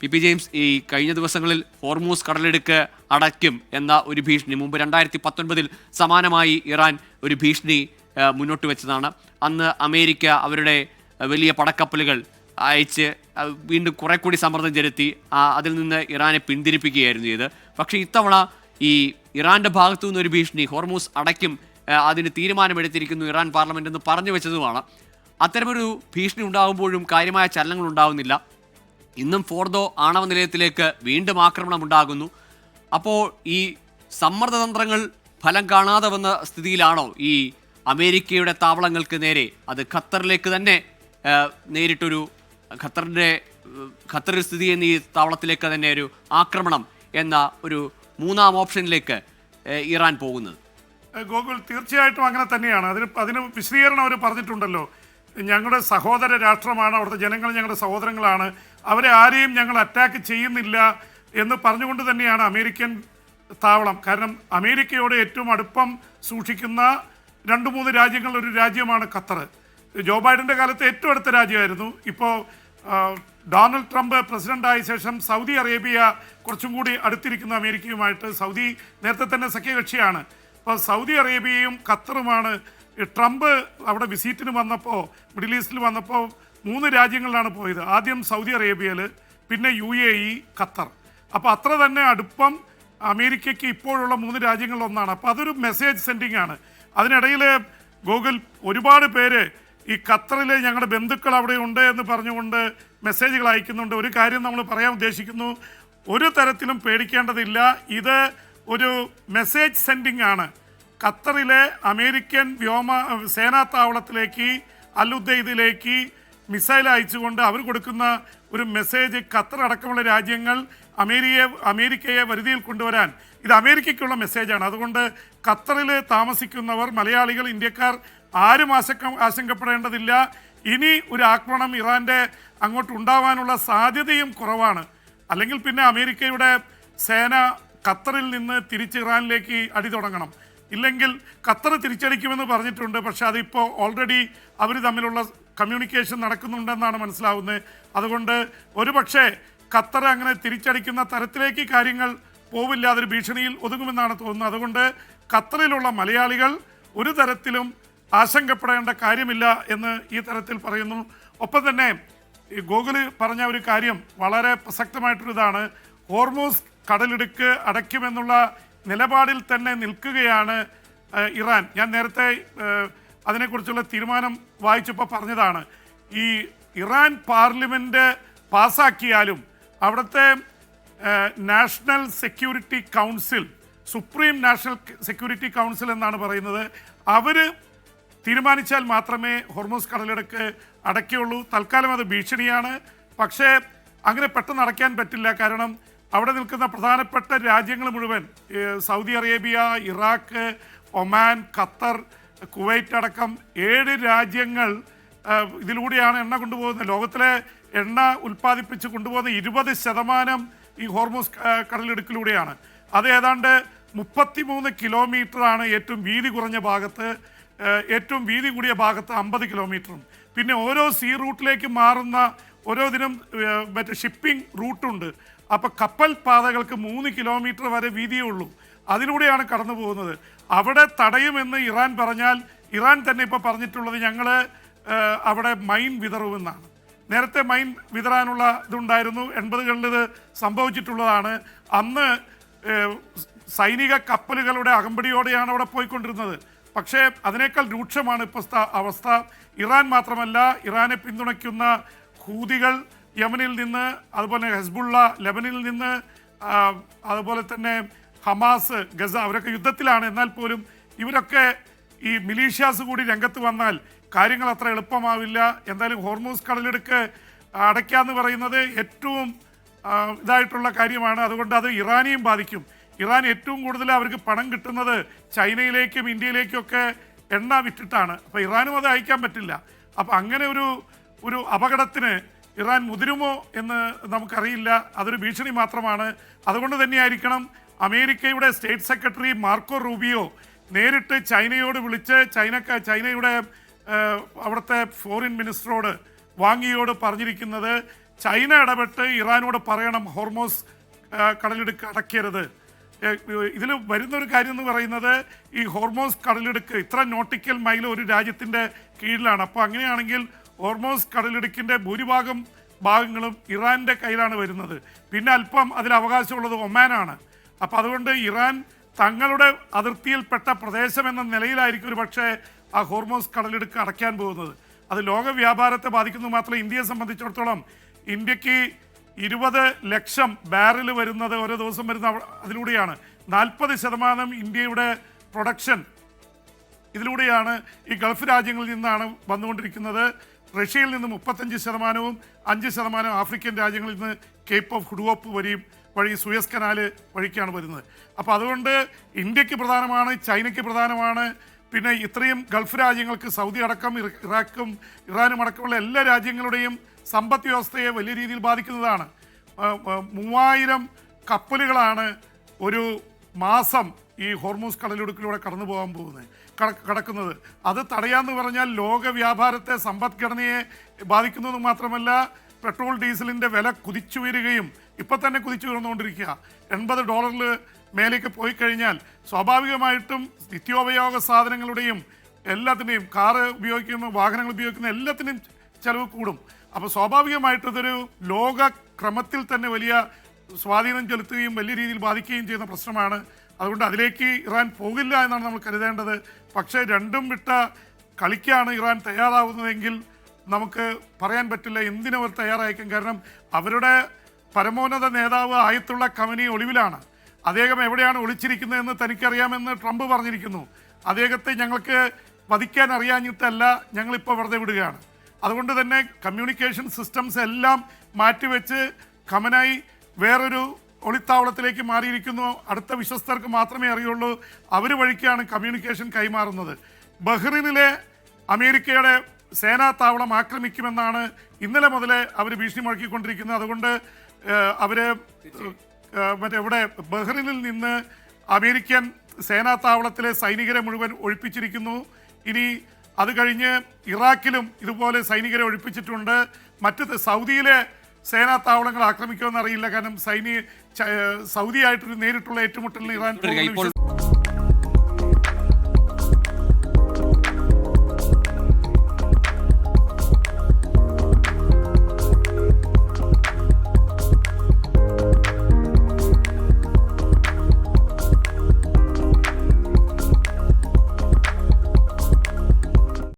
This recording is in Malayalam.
പി പി ജെയിംസ് ഈ കഴിഞ്ഞ ദിവസങ്ങളിൽ ഹോർമൂസ് കടലെടുക്ക് അടയ്ക്കും എന്ന ഒരു ഭീഷണി. മുമ്പ് രണ്ടായിരത്തി പത്തൊൻപതിൽ സമാനമായി ഇറാൻ ഒരു ഭീഷണി മുന്നോട്ട് വെച്ചതാണ്. അന്ന് അമേരിക്ക അവരുടെ വലിയ പടക്കപ്പലുകൾ അയച്ച് വീണ്ടും കുറെ കൂടി സമ്മർദ്ദം ചെലുത്തി അതിൽ നിന്ന് ഇറാനെ പിന്തിരിപ്പിക്കുകയായിരുന്നു ചെയ്ത് പക്ഷേ ഇത്തവണ ഈ ഇറാന്റെ ഭാഗത്തു നിന്നൊരു ഭീഷണി ഹോർമൂസ് അടയ്ക്കും അതിന് തീരുമാനമെടുത്തിരിക്കുന്നു ഇറാൻ പാർലമെന്റ് എന്ന് പറഞ്ഞു വെച്ചതുമാണ്. അത്തരമൊരു ഭീഷണി ഉണ്ടാകുമ്പോഴും കാര്യമായ ചലനങ്ങൾ ഉണ്ടാകുന്നില്ല ഇന്നും ഫോർദോ ആണവ നിലയത്തിലേക്ക് വീണ്ടും ആക്രമണം ഉണ്ടാകുന്നു അപ്പോൾ ഈ സമ്മർദ്ദതന്ത്രങ്ങൾ ഫലം കാണാതെ വന്ന സ്ഥിതിയിലാണോ ഈ അമേരിക്കയുടെ താവളങ്ങൾക്ക് നേരെ? അത് ഖത്തറിലേക്ക് തന്നെ നേരിട്ടൊരു ഖത്തറിന്റെ ഖത്തർ സ്ഥിതി ചെയ്യുന്ന ഈ താവളത്തിലേക്ക് തന്നെ ഒരു ആക്രമണം എന്ന ഒരു മൂന്നാം ഓപ്ഷനിലേക്ക് ഇറാൻ പോകുന്നത്. ഗോകുൽ തീർച്ചയായിട്ടും അങ്ങനെ തന്നെയാണ്. അതിന് അതിന് വിശദീകരണം അവർ പറഞ്ഞിട്ടുണ്ടല്ലോ. ഞങ്ങളുടെ സഹോദര രാഷ്ട്രമാണ് അവിടുത്തെ ജനങ്ങൾ ഞങ്ങളുടെ സഹോദരങ്ങളാണ്. അവരെ ആരെയും ഞങ്ങൾ അറ്റാക്ക് ചെയ്യുന്നില്ല എന്ന് പറഞ്ഞുകൊണ്ട് തന്നെയാണ് അമേരിക്കൻ താവളം. കാരണം അമേരിക്കയോട് ഏറ്റവും അടുപ്പം സൂക്ഷിക്കുന്ന രണ്ട് മൂന്ന് രാജ്യങ്ങളിൽ ഒരു രാജ്യമാണ് ഖത്തർ. ജോ ബൈഡന്റെ കാലത്ത് ഏറ്റവും അടുത്ത രാജ്യമായിരുന്നു. ഇപ്പോൾ ഡൊണാൾഡ് ട്രംപ് പ്രസിഡന്റായ ശേഷം സൗദി അറേബ്യ കുറച്ചും കൂടി അടുത്തിരിക്കുന്ന അമേരിക്കയുമായിട്ട്. സൗദി നേരത്തെ തന്നെ സഖ്യകക്ഷിയാണ്. അപ്പോൾ സൗദി അറേബ്യയും ഖത്തറുമാണ് ട്രംപ് അവിടെ വിസിറ്റിന് വന്നപ്പോൾ മിഡിൽ ഈസ്റ്റിൽ വന്നപ്പോൾ മൂന്ന് രാജ്യങ്ങളിലാണ് പോയത്. ആദ്യം സൗദി അറേബ്യയിൽ പിന്നെ യു എ ഇ ഖത്തർ. അപ്പോൾ അത്ര തന്നെ അടുപ്പം അമേരിക്കയ്ക്ക് ഇപ്പോഴുള്ള മൂന്ന് രാജ്യങ്ങളിലൊന്നാണ്. അപ്പോൾ അതൊരു മെസ്സേജ് സെൻഡിങ് ആണ്. അതിനിടയിൽ ഗൂഗിൾ ഒരുപാട് പേര് ഈ ഖത്തറിൽ ഞങ്ങളുടെ ബന്ധുക്കൾ അവിടെ ഉണ്ട് എന്ന് പറഞ്ഞുകൊണ്ട് മെസ്സേജുകൾ അയക്കുന്നുണ്ട്. ഒരു കാര്യം നമ്മൾ പറയാൻ ഉദ്ദേശിക്കുന്നു ഒരു തരത്തിലും പേടിക്കേണ്ടതില്ല. ഇത് ഒരു മെസ്സേജ് സെൻഡിങ് ആണ്. ഖത്തറിലെ അമേരിക്കൻ വ്യോമ സേനാ താവളത്തിലേക്ക് അലുദ്ദൈദിലേക്ക് മിസൈൽ അയച്ചുകൊണ്ട് അവർ കൊടുക്കുന്ന ഒരു മെസ്സേജ് ഖത്തർ അടക്കമുള്ള രാജ്യങ്ങൾ അമേരിയെ അമേരിക്കയെ വരുതിയിൽ കൊണ്ടുവരാൻ. ഇത് അമേരിക്കയ്ക്കുള്ള മെസ്സേജാണ്. അതുകൊണ്ട് ഖത്തറിൽ താമസിക്കുന്നവർ മലയാളികൾ ഇന്ത്യക്കാർ ആരും ആശങ്ക ആശങ്കപ്പെടേണ്ടതില്ല. ഇനി ഒരു ആക്രമണം ഇറാന്റെ അങ്ങോട്ട് ഉണ്ടാവാനുള്ള സാധ്യതയും കുറവാണ്. അല്ലെങ്കിൽ പിന്നെ അമേരിക്കയുടെ സേന ഖത്തറിൽ നിന്ന് തിരിച്ച് ഇറാനിലേക്ക് അടി തുടങ്ങണം. ഇല്ലെങ്കിൽ ഖത്തർ തിരിച്ചടിക്കുമെന്ന് പറഞ്ഞിട്ടുണ്ട്. പക്ഷെ അതിപ്പോൾ ഓൾറെഡി അവർ തമ്മിലുള്ള കമ്മ്യൂണിക്കേഷൻ നടക്കുന്നുണ്ടെന്നാണ് മനസ്സിലാവുന്നത്. അതുകൊണ്ട് ഒരുപക്ഷെ ഖത്തർ അങ്ങനെ തിരിച്ചടിക്കുന്ന തരത്തിലേക്ക് കാര്യങ്ങൾ പോവില്ല അതൊരു ഭീഷണിയിൽ ഒതുങ്ങുമെന്നാണ് തോന്നുന്നത്. അതുകൊണ്ട് ഖത്തറിലുള്ള മലയാളികൾ ഒരു തരത്തിലും ആശങ്കപ്പെടേണ്ട കാര്യമില്ല എന്ന് ഈ തരത്തിൽ പറയുന്നു. ഒപ്പം തന്നെ ഈ ഗോകുൽ പറഞ്ഞ ഒരു കാര്യം വളരെ പ്രസക്തമായിട്ടൊരിതാണ്. ഹോർമോസ് കടലിടുക്ക് അടയ്ക്കുമെന്നുള്ള നിലപാടിൽ തന്നെ നിൽക്കുകയാണ് ഇറാൻ. ഞാൻ നേരത്തെ അതിനെക്കുറിച്ചുള്ള തീരുമാനം വായിച്ചപ്പോൾ പറഞ്ഞതാണ് ഈ ഇറാൻ പാർലമെന്റ് പാസാക്കിയാലും അവിടുത്തെ national security council supreme national security council എന്നാണ് പറയുന്നത് അവർ തീരുമാനിച്ചാൽ മാത്രമേ ഹോർമോസ് കടലിടക്ക് അടയ്ക്കുള്ളൂ തൽക്കാലം അത് ഭീഷണിയാണ്. പക്ഷേ അങ്ങനെ പെട്ടെന്ന് അടയ്ക്കാൻ പറ്റില്ല. കാരണം അവിടെ നിൽക്കുന്ന പ്രധാനപ്പെട്ട രാജ്യങ്ങൾ മുഴുവൻ Saudi Arabia Iraq Oman Qatar Kuwait അടക്കം ഏഴ് രാജ്യങ്ങൾ ഇതിലൂടെയാണ് എണ്ണ കൊണ്ടുപോകുന്നത്. ലോകത്തിലെ എണ്ണ ഉൽപ്പാദിപ്പിച്ച് കൊണ്ടുപോകുന്ന ഇരുപത് ശതമാനം ഈ ഹോർമോസ് കടലെടുക്കിലൂടെയാണ്. അത് ഏതാണ്ട് മുപ്പത്തിമൂന്ന് കിലോമീറ്ററാണ് ഏറ്റവും വീതി കുറഞ്ഞ ഭാഗത്ത് ഏറ്റവും വീതി കൂടിയ ഭാഗത്ത് അമ്പത് കിലോമീറ്ററും. പിന്നെ ഓരോ സീ റൂട്ടിലേക്ക് മാറുന്ന ഓരോ ദിനം മറ്റേ ഷിപ്പിംഗ് റൂട്ടുണ്ട്. അപ്പോൾ കപ്പൽ പാതകൾക്ക് മൂന്ന് കിലോമീറ്റർ വരെ വീതിയേ ഉള്ളൂ. അതിലൂടെയാണ് കടന്നു പോകുന്നത്. അവിടെ തടയുമെന്ന് ഇറാൻ പറഞ്ഞാൽ ഇറാൻ തന്നെ ഇപ്പോൾ പറഞ്ഞിട്ടുള്ളത് ഞങ്ങൾ അവിടെ മൈൻ വിതറുമെന്നാണ്. നേരത്തെ മൈൻ വിതറാനുള്ള ഇതുണ്ടായിരുന്നു. എൺപതുകളിൽ ഇത് സംഭവിച്ചിട്ടുള്ളതാണ്. അന്ന് സൈനിക കപ്പലുകളുടെ അകമ്പടിയോടെയാണ് അവിടെ പോയിക്കൊണ്ടിരുന്നത്. പക്ഷേ അതിനേക്കാൾ രൂക്ഷമാണ് ഇപ്പോൾ അവസ്ഥ. ഇറാൻ മാത്രമല്ല ഇറാനെ പിന്തുണയ്ക്കുന്ന ഹൂതികൾ യമനിൽ നിന്ന് അതുപോലെ ഹെസ്ബുള്ള ലെബനിൽ നിന്ന് അതുപോലെ തന്നെ ഹമാസ് ഗസ അവരൊക്കെ യുദ്ധത്തിലാണ്. എന്നാൽ പോലും ഇവരൊക്കെ ഈ മിലീഷ്യാസ് കൂടി രംഗത്ത് വന്നാൽ കാര്യങ്ങൾ അത്ര എളുപ്പമാവില്ല. എന്തായാലും ഹോർമൂസ് കടലെടുക്ക് അടയ്ക്കാന്ന് പറയുന്നത് ഏറ്റവും ഇതായിട്ടുള്ള കാര്യമാണ്. അതുകൊണ്ട് അത് ഇറാനെയും ബാധിക്കും. ഇറാൻ ഏറ്റവും കൂടുതൽ അവർക്ക് പണം കിട്ടുന്നത് ചൈനയിലേക്കും ഇന്ത്യയിലേക്കും ഒക്കെ എണ്ണ വിറ്റിട്ടാണ്. അപ്പോൾ ഇറാനും അത് അയക്കാൻ പറ്റില്ല. അപ്പോൾ അങ്ങനെ ഒരു ഒരു അപകടത്തിന് ഇറാൻ മുതിരുമോ എന്ന് നമുക്കറിയില്ല. അതൊരു ഭീഷണി മാത്രമാണ്. അതുകൊണ്ട് തന്നെയായിരിക്കണം അമേരിക്കയുടെ സ്റ്റേറ്റ് സെക്രട്ടറി മാർക്കോ റൂബിയോ നേരിട്ട് ചൈനയോട് വിളിച്ച് ചൈനക്ക ചൈനയുടെ അവിടുത്തെ ഫോറിൻ മിനിസ്റ്ററോട് വാങ്ങിയോട് പറഞ്ഞിരിക്കുന്നത് ചൈന ഇടപെട്ട് ഇറാനോട് പറയണം ഹോർമോസ് കടലിടുക്ക് അടയ്ക്കരുത്. ഇതിൽ വരുന്നൊരു കാര്യം എന്ന് പറയുന്നത് ഈ ഹോർമോസ് കടലിടുക്ക് ഇത്ര നോട്ടിക്കൽ മൈൽ ഒരു രാജ്യത്തിന്റെ കീഴിലാണ്. അപ്പോൾ അങ്ങനെയാണെങ്കിൽ ഹോർമോസ് കടലിടുക്കിന്റെ ഭൂരിഭാഗം ഭാഗങ്ങളും ഇറാന്റെ കയ്യിലാണ് വരുന്നത്. പിന്നെ അല്പം അതിൽ അവകാശമുള്ളത് ഒമാനാണ്. അപ്പം അതുകൊണ്ട് ഇറാൻ തങ്ങളുടെ അതിർത്തിയിൽപ്പെട്ട പ്രദേശം എന്ന നിലയിലായിരിക്കും ഒരു പക്ഷേ ആ ഹോർമോസ് കടലിടുക്ക് അടയ്ക്കാൻ പോകുന്നത്. അത് ലോക വ്യാപാരത്തെ ബാധിക്കുന്നത് മാത്രമല്ല ഇന്ത്യയെ സംബന്ധിച്ചിടത്തോളം ഇന്ത്യയ്ക്ക് ഇരുപത് ലക്ഷം ബാരൽ വരുന്നത് ഓരോ ദിവസം വരുന്ന അതിലൂടെയാണ്. നാൽപ്പത് ശതമാനം ഇന്ത്യയുടെ പ്രൊഡക്ഷൻ ഇതിലൂടെയാണ് ഈ ഗൾഫ് രാജ്യങ്ങളിൽ നിന്നാണ് വന്നുകൊണ്ടിരിക്കുന്നത്. റഷ്യയിൽ നിന്ന് മുപ്പത്തഞ്ച് ശതമാനവും അഞ്ച് ശതമാനം ആഫ്രിക്കൻ രാജ്യങ്ങളിൽ നിന്ന് കേപ്പ് ഓഫ് ഹുഡുവപ്പ് വരെയും വഴി സുയസ് കനാല് വഴിക്കാണ് വരുന്നത്. അപ്പോൾ അതുകൊണ്ട് ഇന്ത്യയ്ക്ക് പ്രധാനമാണ് ചൈനയ്ക്ക് പ്രധാനമാണ്. പിന്നെ ഇത്രയും ഗൾഫ് രാജ്യങ്ങൾക്ക് സൗദി അടക്കം ഇറാഖും ഇറാനും അടക്കമുള്ള എല്ലാ രാജ്യങ്ങളുടെയും സമ്പദ് വ്യവസ്ഥയെ വലിയ രീതിയിൽ ബാധിക്കുന്നതാണ്. മൂവായിരം കപ്പലുകളാണ് ഒരു മാസം ഈ ഹോർമോൺസ് കടലിടുക്കിലൂടെ കടന്നു പോകാൻ പോകുന്നത്. കട- കടക്കുന്നത്. അത് തടയാന്ന് പറഞ്ഞാൽ ലോക വ്യാപാരത്തെ സമ്പദ്ഘടനയെ ബാധിക്കുന്നത് മാത്രമല്ല പെട്രോൾ ഡീസലിന്റെ വില കുതിച്ചു കുതിച്ചുയരുകയും ഇപ്പം തന്നെ കുതിച്ചു ഉയർന്നുകൊണ്ടിരിക്കുക എൺപത് ഡോളറിൽ മേലേക്ക് പോയി കഴിഞ്ഞാൽ സ്വാഭാവികമായിട്ടും നിത്യോപയോഗ സാധനങ്ങളുടെയും എല്ലാത്തിന്റെയും കാറ് ഉപയോഗിക്കുന്ന വാഹനങ്ങൾ ഉപയോഗിക്കുന്ന എല്ലാത്തിന്റെയും ചിലവ് കൂടും. അപ്പോൾ സ്വാഭാവികമായിട്ടും ഇതൊരു ലോക ക്രമത്തിൽ തന്നെ വലിയ സ്വാധീനം ചെലുത്തുകയും വലിയ രീതിയിൽ ബാധിക്കുകയും ചെയ്യുന്ന പ്രശ്നമാണ്. അതുകൊണ്ട് അതിലേക്ക് ഇറാൻ പോകില്ല എന്നാണ് നമ്മൾ കരുതേണ്ടത്. പക്ഷേ രണ്ടും വിട്ട കളിക്കാണ് ഇറാൻ തയ്യാറാവുന്നതെങ്കിൽ നമുക്ക് പറയാൻ പറ്റില്ല എന്തിനവർ തയ്യാറായേക്കും. കാരണം അവരുടെ പരമോന്നത നേതാവ് ആയത്തുള്ള കമനി ഒളിവിലാണ്. അദ്ദേഹം എവിടെയാണ് ഒളിച്ചിരിക്കുന്നതെന്ന് തനിക്കറിയാമെന്ന് ട്രംപ് പറഞ്ഞിരിക്കുന്നു. അദ്ദേഹത്തെ ഞങ്ങൾക്ക് വധിക്കാൻ അറിയാഞ്ഞിട്ടല്ല ഞങ്ങളിപ്പോൾ വെറുതെ വിടുകയാണ്. അതുകൊണ്ട് തന്നെ കമ്മ്യൂണിക്കേഷൻ സിസ്റ്റംസ് എല്ലാം മാറ്റിവെച്ച് ഖമനായി വേറൊരു ഒളിത്താവളത്തിലേക്ക് മാറിയിരിക്കുന്നു. അടുത്ത വിശ്വസ്തർക്ക് മാത്രമേ അറിയുള്ളൂ. അവർ വഴിക്കാണ് കമ്മ്യൂണിക്കേഷൻ കൈമാറുന്നത്. ബഹ്റിനിലെ അമേരിക്കയുടെ സേനാ താവളം ആക്രമിക്കുമെന്നാണ് ഇന്നലെ മുതലേ അവർ ഭീഷണി മുഴക്കിക്കൊണ്ടിരിക്കുന്നത്. അതുകൊണ്ട് അവർ മറ്റെവിടെ ബഹ്റിനിൽ നിന്ന് അമേരിക്കൻ സേനാ താവളത്തിലെ സൈനികരെ മുഴുവൻ ഒഴിപ്പിച്ചിരിക്കുന്നു. ഇനി അത് കഴിഞ്ഞ് ഇറാഖിലും ഇതുപോലെ സൈനികരെ ഒഴിപ്പിച്ചിട്ടുണ്ട്. മറ്റ് സൗദിയിലെ സേനാ താവളങ്ങൾ ആക്രമിക്കുമെന്ന് അറിയില്ല. കാരണം സൈനി ച- സൗദിയായിട്ടൊരു നേരിട്ടുള്ള ഏറ്റുമുട്ടലിന് ഇറാൻ